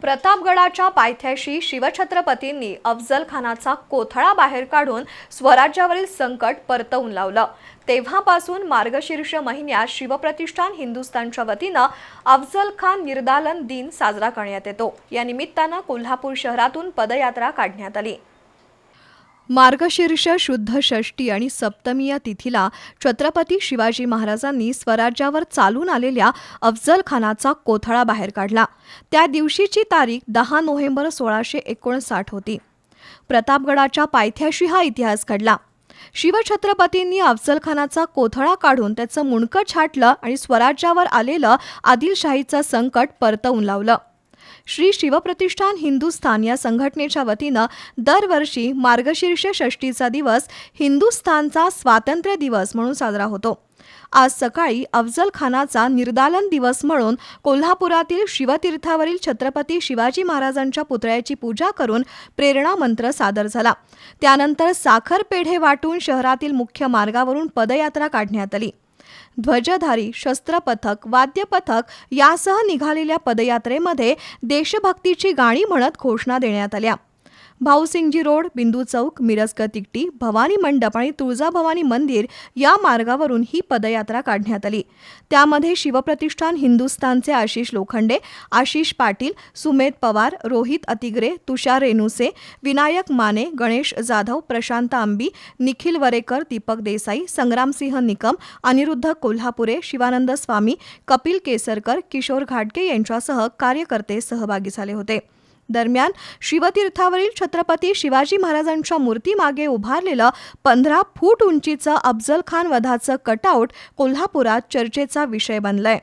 प्रतापगडाच्या पायथ्याशी शिवछत्रपतींनी अफजल खानाचा कोथळा बाहेर काढून स्वराज्यावरील संकट परतवून लावलं. तेव्हापासून मार्गशीर्ष महिन्यात शिवप्रतिष्ठान हिंदुस्थानच्या वतीनं अफजल खान निर्दालन दिन साजरा करण्यात येतो. या निमित्तानं कोल्हापूर शहरातून पदयात्रा काढण्यात आली. मार्गशीर्ष शुद्ध षष्टी आणि सप्तमी या तिथीला छत्रपती शिवाजी महाराजांनी स्वराज्यावर चालून आलेल्या अफजल खानाचा कोथळा बाहेर काढला. त्या दिवशीची तारीख दहा नोव्हेंबर सोळाशे एकोणसाठ होती. प्रतापगडाच्या पायथ्याशी हा इतिहास घडला. शिवछत्रपतींनी अफजलखानाचा कोथळा काढून त्याचं मुंडकं छाटलं आणि स्वराज्यावर आलेलं आदिलशाहीचं संकट परतवून लावलं. श्री शिवप्रतिष्ठान हिंदुस्थान या संघटनेच्या वतीनं दरवर्षी मार्गशीर्ष षष्टीचा दिवस हिंदुस्थानचा स्वातंत्र्य दिवस म्हणून साजरा होतो. आज सकाळी अफजल खानाचा निर्दालन दिवस म्हणून कोल्हापुरातील शिवतीर्थावरील छत्रपती शिवाजी महाराजांच्या पुतळ्याची पूजा करून प्रेरणा मंत्र सादर झाला. त्यानंतर साखर पेढे वाटून शहरातील मुख्य मार्गावरून पदयात्रा काढण्यात आली. ध्वजधारी शस्त्रपथक वाद्यपथक यासह निघालेल्या पदयात्रेमध्ये देशभक्तीची गाणी म्हणत घोषणा देण्यात आल्या. भाऊसिंगजी रोड बिंदू चौक मिरजकर तिकटी भवानी मंडप आणि तुळजाभवानी मंदिर या मार्गावरून ही पदयात्रा काढण्यात आली. त्यामध्ये शिवप्रतिष्ठान हिंदुस्थानचे आशिष लोखंडे आशिष पाटील सुमेध पवार रोहित अतिग्रे तुषार रेणुसे विनायक माने गणेश जाधव प्रशांत आंबी निखिल वरेकर दीपक देसाई संग्रामसिंह निकम अनिरुद्ध कोल्हापुरे शिवानंद स्वामी कपिल केसरकर किशोर घाटगे यांच्यासह कार्यकर्ते सहभागी झाले होते. दरम्यान शिवतीर्थावरील छत्रपती शिवाजी महाराजांच्या मूर्तीमागे उभारलेलं पंधरा फूट उंचीचं अफजल खान वधाचं कटआउट कोल्हापुरात चर्चेचा विषय बनलंय.